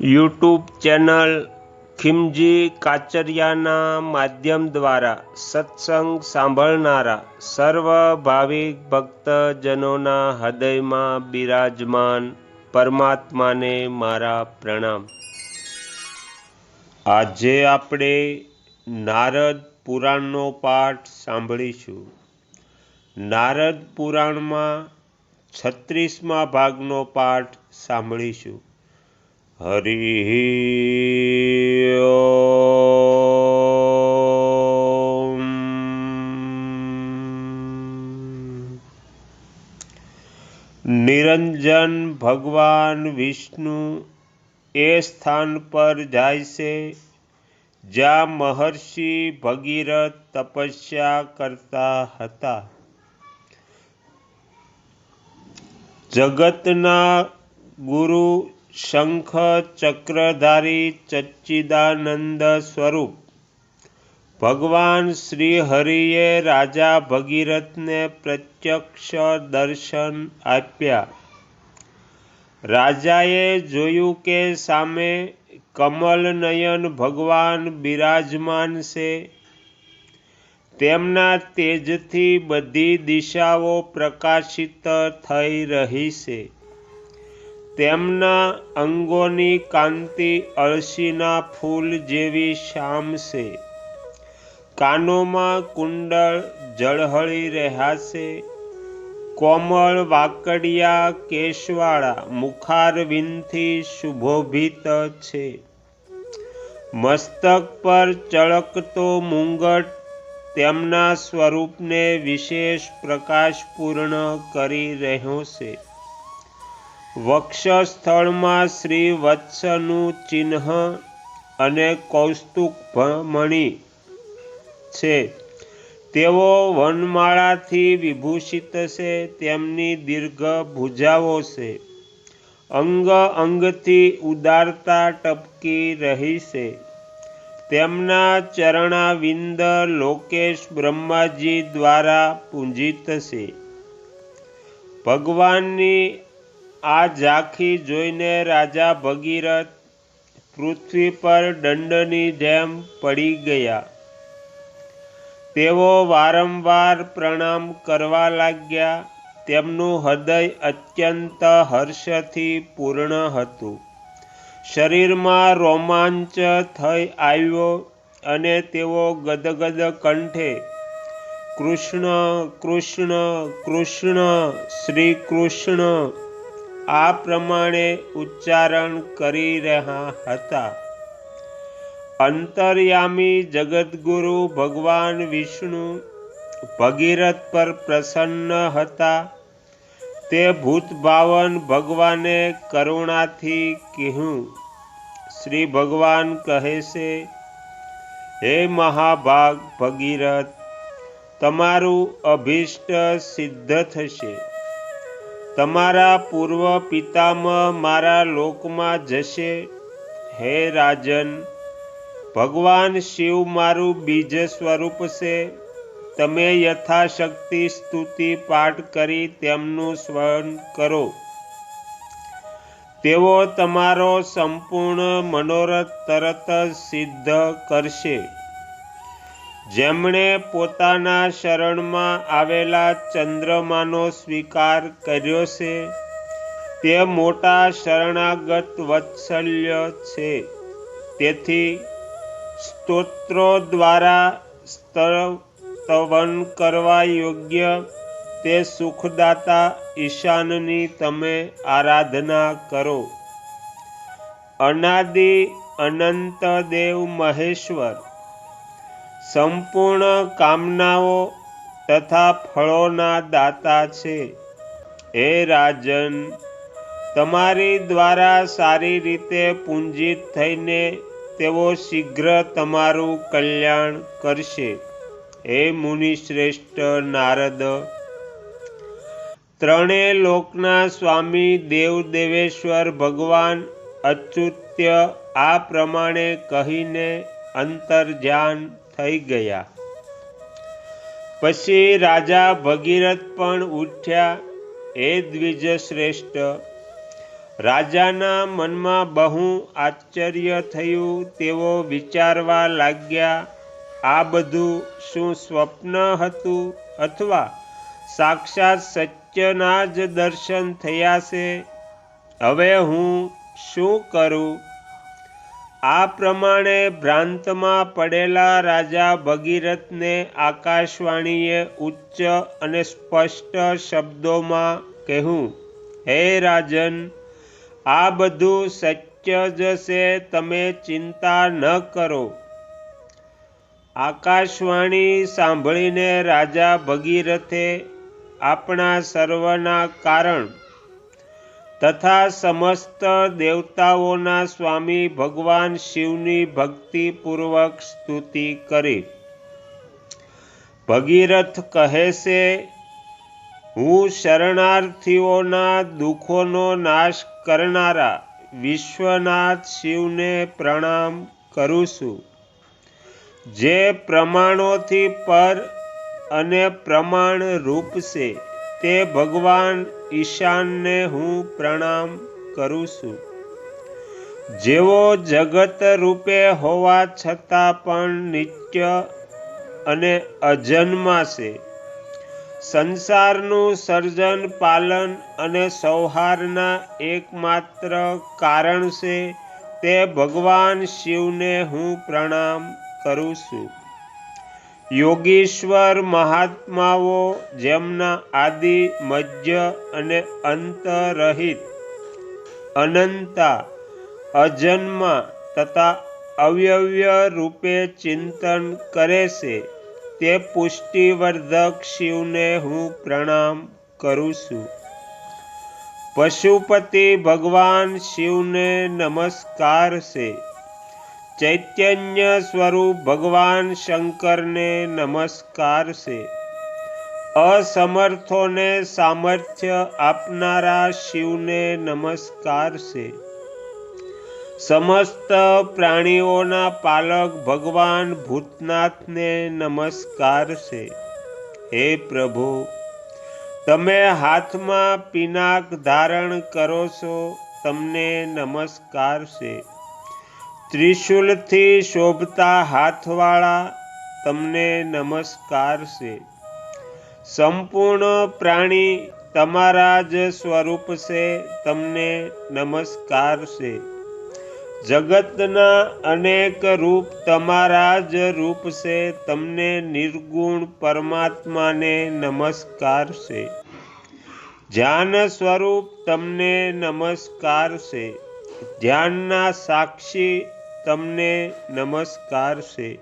YouTube channel ખિમજી કાચરિયાના માધ્યમ દ્વારા સત્સંગ સાંભળનારા સર્વ ભાવિક ભક્તજનોના હૃદયમાં બિરાજમાન પરમાત્માને મારા પ્રણામ. આજે આપણે નારદ પુરાણનો પાઠ સાંભળીશું. નારદ પુરાણમાં છત્રીસમા ભાગનો પાઠ સાંભળીશું. હરિ નિરંજન ભગવાન વિષ્ણુ એ સ્થાન પર જાય છે જ્યાં મહર્ષિ ભગીરથ તપસ્યા કરતા હતા જગતના ગુરુ શંખ ચક્રધારી ચચ્ચિદાનંદ સ્વરૂપ ભગવાન શ્રી હરિએ રાજા ભગીરથને પ્રત્યક્ષ દર્શન આપ્યા રાજાએ જોયું કે સામે કમલ નયન ભગવાન બિરાજમાન છે તેમના તેજથી બધી દિશાઓ પ્રકાશિત થઈ રહી છે। તેમના અંગોની કાંતિ અળસીના ફૂલ જેવી શામ છે. કાનોમાં કુંડળ ઝળહળી રહ્યા છે. કોમળ વાકડિયા કેશવાળા મુખારવિંદથી શુભોભિત છે. મસ્તક પર ચળકતો મુંગટ તેમના સ્વરૂપને વિશેષ પ્રકાશપૂર્ણ કરી રહ્યો છે. વક્ષસ્થળમાં શ્રી વત્સનું ચિહ્ન અને કૌસ્તુભમણિ છે. તેઓ વનમાળાથી વિભૂષિત છે, તેમની દીર્ઘ ભુજાઓ છે. અંગ અંગથી ઉદારતા ટપકી રહી છે. તેમના ચરણાવિંદ લોકેશ બ્રહ્માજી દ્વારા પૂંજિત છે. ભગવાનની આ ઝાંખી જોઈને રાજા ભગીરથ પૃથ્વી પર દંડની જેમ પડી ગયા. તેઓ વારંવાર પ્રણામ કરવા લાગ્યા. તેમનું હૃદય અત્યંત હર્ષથી પૂર્ણ હતું. શરીરમાં રોમાંચ થઈ આવ્યો અને તેઓ ગદગદ કંઠે, કૃષ્ણ કૃષ્ણ કૃષ્ણ, શ્રી કૃષ્ણ આ પ્રમાણે ઉચ્ચારણ કરી રહ્યા હતા. અંતર્યામી જગદગુરુ ભગવાન વિષ્ણુ ભગીરથ પર પ્રસન્ન હતા. તે ભૂતભાવન ભગવાને કરુણાથી કહ્યું, શ્રી ભગવાન કહે છે, હે મહાભાગ ભગીરથ, તમારું અભિષ્ટ સિદ્ધ થશે. તમારા પૂર્વ પિતામહ મારા લોકમાં જશે? હે રાજન, ભગવાન શિવ મારું બીજ સ્વરૂપ છે. તમે યથાશક્તિ સ્તુતિ પાઠ કરી તેમનું સ્મરણ કરો. તેઓ તમારો સંપૂર્ણ મનોરથ તરત સિદ્ધ કરશે. જેમણે પોતાના શરણમાં આવેલા ચંદ્રમાનો સ્વીકાર કર્યો છે, તે મોટા શરણાગત વત્સલ્ય છે. તેથી સ્તોત્રો દ્વારા સ્તવન કરવા યોગ્ય તે સુખદાતા ઈશાનની તમે આરાધના કરો. અનાદિ અનંત દેવ મહેશ્વર સંપૂર્ણ કામનાઓ તથા ફળોના દાતા છે. હે રાજન, તમારી દ્વારા સારી રીતે પૂંજિત થઈને તેઓ શીઘ્ર તમારું કલ્યાણ કરશે. હે મુનિશ્રેષ્ઠ નારદ, ત્રણેય લોકના સ્વામી દેવ દેવેશ્વર ભગવાન અચ્યુત્ય આ પ્રમાણે કહીને અંતર્ધ્યાન થઈ ગયા. પછી રાજા ભગીરથ પણ ઉઠ્યા, એ દ્વિજ શ્રેષ્ઠ રાજાના મનમાં બહુ આશ્ચર્ય થયું, તેઓ વિચારવા લાગ્યા, આ બધું શું સ્વપ્ન હતું અથવા સાક્ષાત સત્યના જ દર્શન થયા છે? હવે હું શું કરું? આ પ્રમાણે ભ્રાંતમાં પડેલા રાજા ભગીરથને આકાશવાણીએ ઉચ્ચ અને સ્પષ્ટ શબ્દોમાં કહ્યું, હે રાજન, આ બધું સત્ય જ છે, તમે ચિંતા ન કરો. આકાશવાણી સાંભળીને રાજા ભગીરથે આપણા સર્વના કારણ તથા સમસ્ત દેવતાઓના સ્વામી ભગવાન શિવની ભક્તિપૂર્વક સ્તુતિ કરી. ભગીરથ કહે છે, હું શરણાર્થીઓના દુઃખોનો નાશ કરનારા વિશ્વનાથ શિવને પ્રણામ કરું છું. જે પ્રમાણોથી પર અને પ્રમાણ રૂપ છે. તે ભગવાન ઈશાનને હું પ્રણામ કરું છું. જેઓ જગત રૂપે હોવા છતાં પણ નિત્ય અને અજન્મા છે. સંસારનું સર્જન, પાલન અને સૌહારના એકમાત્ર કારણ છે તે ભગવાન શિવને હું પ્રણામ કરું છું. યોગીશ્વર મહાત્માઓ જેમના આદિ, મધ્ય અને અંતરહિત અનંતા અજન્મા તથા અવ્યવ્ય રૂપે ચિંતન કરે છે, તે પુષ્ટિવર્ધક શિવને હું પ્રણામ કરું છું. પશુપતિ ભગવાન શિવને નમસ્કાર છે. ચૈતન્ય સ્વરૂપ ભગવાન શંકરને નમસ્કાર છે અસમર્થોને સામર્થ્ય આપનારા શિવને નમસ્કાર છે સમસ્ત પ્રાણીઓના પાલક ભગવાન ભૂતનાથને નમસ્કાર છે હે પ્રભુ, તમે હાથમાં પિનાક ધારણ કરો છો, તમને નમસ્કાર છે ત્રિશુલથી શોભતા હાથવાળા તમને નમસ્કાર છે. સંપૂર્ણ પ્રાણી તમારા જ સ્વરૂપ છે, તમને નમસ્કાર છે. જગતના અનેક રૂપ તમારા જ રૂપ છે, તમને નિર્ગુણ પરમાત્માને નમસ્કાર છે. ધ્યાન સ્વરૂપ તમને નમસ્કાર છે. ધ્યાનના સાક્ષી તમને નમસ્કાર છે.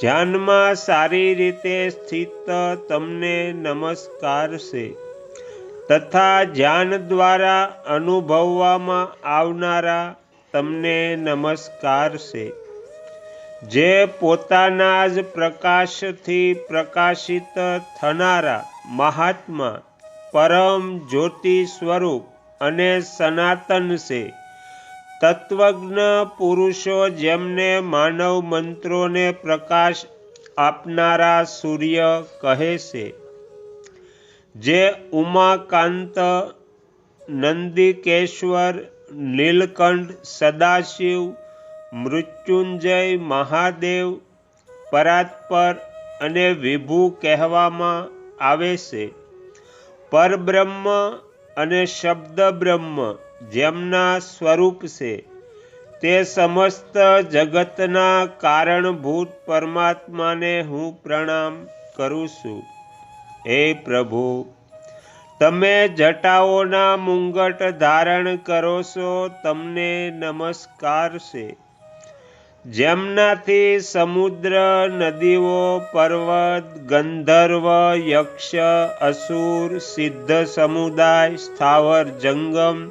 ધ્યાનમાં સારી રીતે સ્થિત તમને નમસ્કાર છે. તથા ધ્યાન દ્વારા અનુભવવામાં આવનારા તમને નમસ્કાર છે. જે પોતાના જ પ્રકાશથી પ્રકાશિત થનારા મહાત્મા પરમ જ્યોતિ સ્વરૂપ અને સનાતન છે. તત્વજ્ઞ પુરુષો જેમને માનવ મંત્રોને પ્રકાશ આપનારા સૂર્ય કહે છે. જે ઉમાકાંત નંદિકેશ્વર, નીલકંઠ, સદાશિવ, મૃત્યુંજય મહાદેવ, પરાત્પર અને વિભુ કહેવામાં આવે છે. પરબ્રહ્મ અને શબ્દ બ્રહ્મ જેમના સ્વરૂપ છે, તે સમસ્ત જગતના કારણભૂત પરમાત્માને હું પ્રણામ કરું છું. હે પ્રભુ, તમે જટાઓના મુંગટ ધારણ કરો છો, તમને નમસ્કાર છે. જેમનાથી સમુદ્ર, નદીઓ, પર્વત, ગંધર્વ, યક્ષ, અસુર, સિદ્ધ સમુદાય, સ્થાવર, જંગમ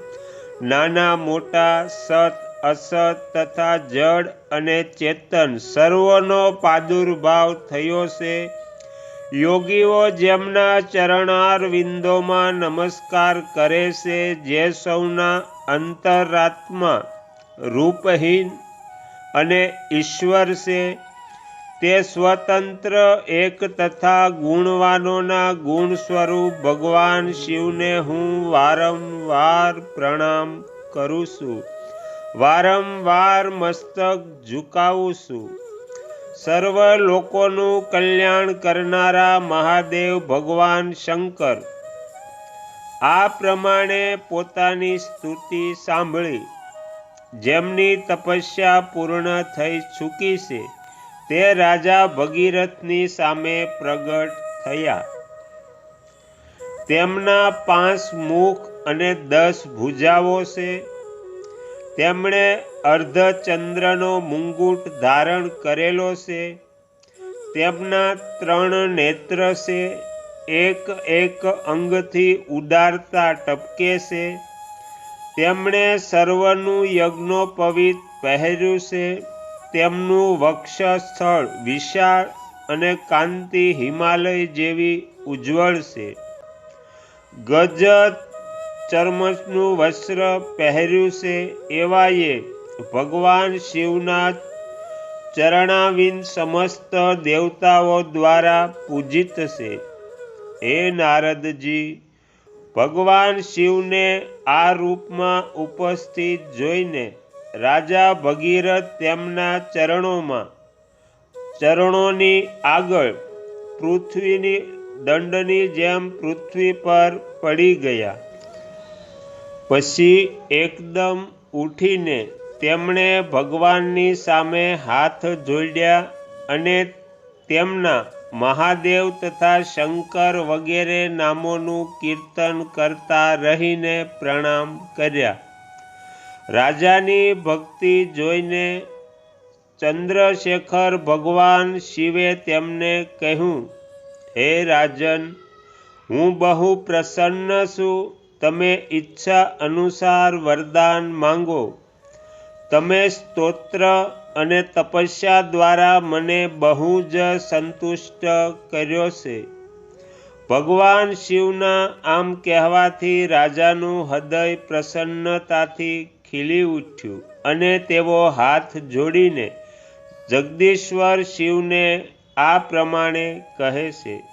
નાના, મોટા, સત, અસત તથા જડ અને ચેતન સર્વનો પ્રાદુર્ભાવ થયો છે. યોગીઓ જેમના ચરણાર વિંદોમાં નમસ્કાર કરે છે, જે સૌના અંતરાત્મા રૂપહીન અને ઈશ્વર છે તે સ્વતંત્ર, એક તથા ગુણવાનોના ગુણ સ્વરૂપ ભગવાન શિવને હું વારંવાર પ્રણામ કરું છું. વારંવાર મસ્તક ઝુકાવું છું. સર્વ લોકોનું કલ્યાણ કરનારા મહાદેવ ભગવાન શંકર. આ પ્રમાણે પોતાની સ્તુતિ સાંભળી. જેમની તપસ્યા પૂર્ણ થઈ ચૂકી છે. તે રાજા ભગીરથની સામે પ્રગટ થયા. તેમના પાંચ મુખ અને દસ ભુજાઓ છે. તેમણે અર્ધચંદ્રનો મુંગુટ ધારણ કરેલો છે. તેમના ત્રણ નેત્ર છે. એક એક અંગથી ઉડારતા ટપકે છે. તેમણે સર્વનું યજ્ઞોપવિત પહેર્યું છે. તેમનું વક્ષસ્થળ વિશાળ અને કાંતિ હિમાલય જેવી ઉજ્જવળ છે. ગજ ચર્મનું વસ્ત્ર પહેર્યું છે એવાએ ભગવાન શિવના ચરણાવિન સમસ્ત દેવતાઓ દ્વારા પૂજિત છે. હે નારદજી, ભગવાન શિવને આ રૂપમાં ઉપસ્થિત જોઈને રાજા ભગીરથ તેમના ચરણોમાં, ચરણોની આગળ પૃથ્વીની દંડની જેમ પૃથ્વી પર પડી ગયા. પછી એકદમ ઉઠીને તેમણે ભગવાનની સામે હાથ જોડ્યા અને તેમના મહાદેવ તથા શંકર વગેરે નામોનું કીર્તન કરતા રહીને પ્રણામ કર્યા. રાજાની ભક્તિ જોઈને ચંદ્રશેખર ભગવાન શિવે તેમને કહ્યું, હે રાજન, હું બહુ પ્રસન્ન છું. તમે ઈચ્છા અનુસાર વરદાન માંગો. તમે સ્તોત્ર અને તપસ્યા દ્વારા મને બહુ જ સંતુષ્ટ કર્યો છે. ભગવાન શિવના આમ કહેવાથી રાજાનું હૃદય પ્રસન્નતાથી ખીલી ઉઠ્યું અને તેઓ હાથ જોડીને જગદીશ્વર શિવને આ પ્રમાણે કહે છે,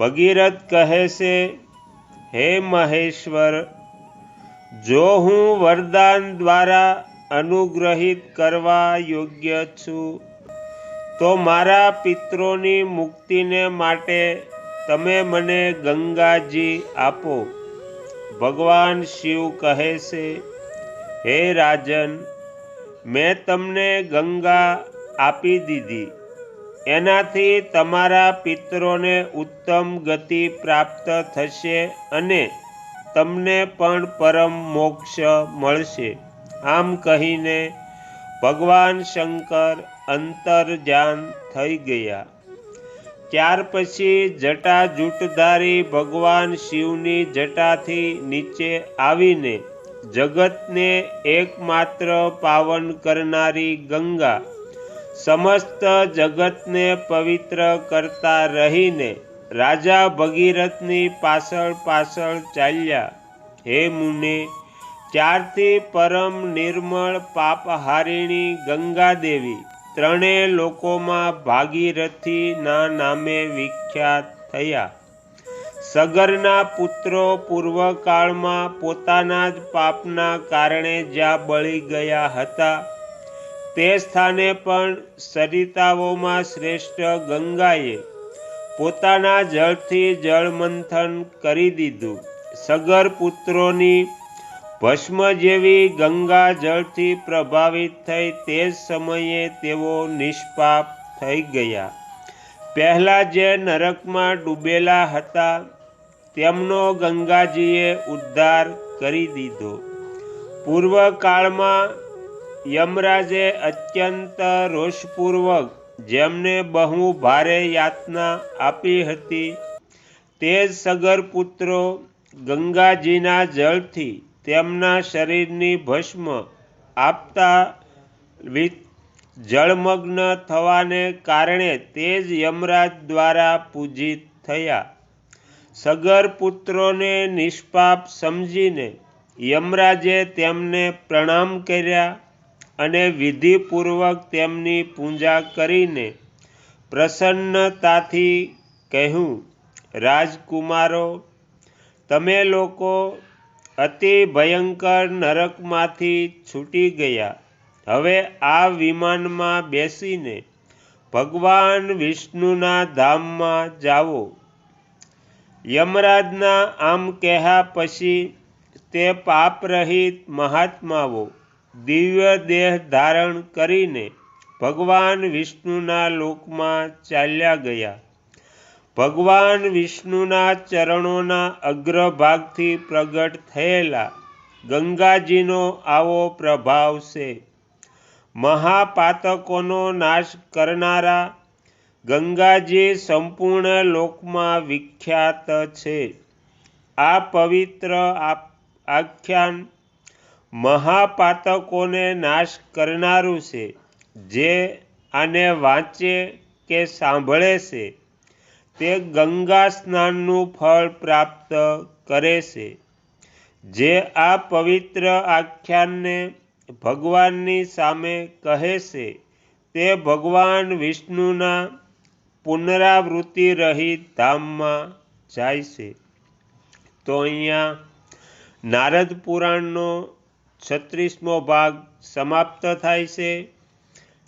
ભગીરથ કહે છે, હે મહેશ્વર, જો હું વરદાન દ્વારા અનુગ્રહિત કરવા યોગ્ય છું, તો મારા પિત્રોની મુક્તિને માટે તમે મને ગંગાજી આપો. ભગવાન શિવ કહે છે હે રાજન, મેં તમને ગંગા આપી દીધી. એનાથી તમારા પિત્રોને ઉત્તમ ગતિ પ્રાપ્ત થશે અને તમને પણ પરમ મોક્ષ મળશે. આમ કહીને ભગવાન શંકર અંતર્જાન થઈ ગયા. ત્યાર પછી જટા જૂટધારી ભગવાન શિવની જટાથી નીચે આવીને જગતને એકમાત્ર પાવન કરનારી ગંગા. સમસ્ત જગતને પવિત્ર કરતા રહીને રાજા ભગીરથની પાછળ પાછળ ચાલ્યા. હે મુને ત્યારથી પરમ નિર્મળ પાપહારિણી ગંગાદેવી ત્રણેય લોકોમાં ભાગીરથીના નામે વિખ્યાત થયા. સગરના પુત્રો પૂર્વકાળમાં પોતાના જ પાપના કારણે જ્યાં બળી ગયા હતા, તે સ્થાને પણ સરિતાઓમાં શ્રેષ્ઠ ગંગાએ પોતાના જળથી જળમંથન કરી દીધું. સગર પુત્રોની ભસ્મ જેવી ગંગા જળથી પ્રભાવિત થઈ તે સમયે તેઓ નિષ્પાપ થઈ ગયા. પહેલાં જે નરકમાં ડૂબેલા હતા તેમનો ગંગાજીએ ઉદ્ધાર કરી દીધો. પૂર્વકાળમાં યમરાજે અત્યંત રોષપૂર્વક જેમને બહુ ભારે યાતના આપી હતી, તે સગર પુત્રો ગંગાજીના જળથી તેમના શરીરની ભસ્મ આપતા જળમગ્ન થવાને કારણે તે જ યમરાજ દ્વારા પૂજિત થયા. સગર પુત્રોને નિષ્પાપ સમજીને યમરાજે તેમને પ્રણામ કર્યા અને વિધિપૂર્વક તેમની પૂજા કરીને પ્રસન્નતાથી કહ્યું, રાજકુમારો, તમે લોકો અતિ ભયંકર નરકમાંથી છૂટી ગયા. હવે આ વિમાનમાં બેસીને ભગવાન વિષ્ણુના ધામમાં જાઓ. યમરાજના આમ કહ્યા પછી તે પાપરહિત મહાત્માઓ દિવ્ય દેહ ધારણ કરીને ભગવાન વિષ્ણુના લોકમાં ચાલ્યા ગયા. ભગવાન વિષ્ણુના ચરણોના અગ્રભાગથી પ્રગટ થયેલા ગંગાજીનો આવો પ્રભાવ છે. મહાપાતકોનો નાશ કરનારા ગંગાજી સંપૂર્ણ લોકમાં વિખ્યાત છે. આ પવિત્ર આખ્યાન મહાપાતકોને નાશ કરનારું છે, જે આને વાંચે કે સાંભળે છે, તે ગંગા સ્નાનનું ફળ પ્રાપ્ત કરે છે. જે આ પવિત્ર આખ્યાનને ભગવાનની સામે કહે છે, તે ભગવાન વિષ્ણુના પુનરાવૃત્તિ રહિત ધામમાં જાય છે. તો અહીંયા નારદ પુરાણનો છત્રીસમો ભાગ સમાપ્ત થાય છે.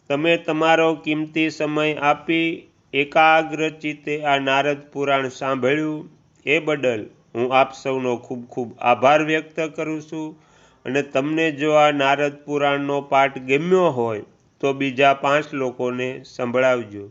તમે તમારો કિંમતી સમય આપી એકાગ્ર ચિત્તે આ નારદ પુરાણ સાંભળ્યું. એ બદલ હું આપ સૌનો ખૂબ ખૂબ આભાર વ્યક્ત કરું છું. અને તમને જો આ નારદ પુરાણનો પાઠ ગમ્યો હોય તો બીજા પાંચ લોકોને સંભળાવજો.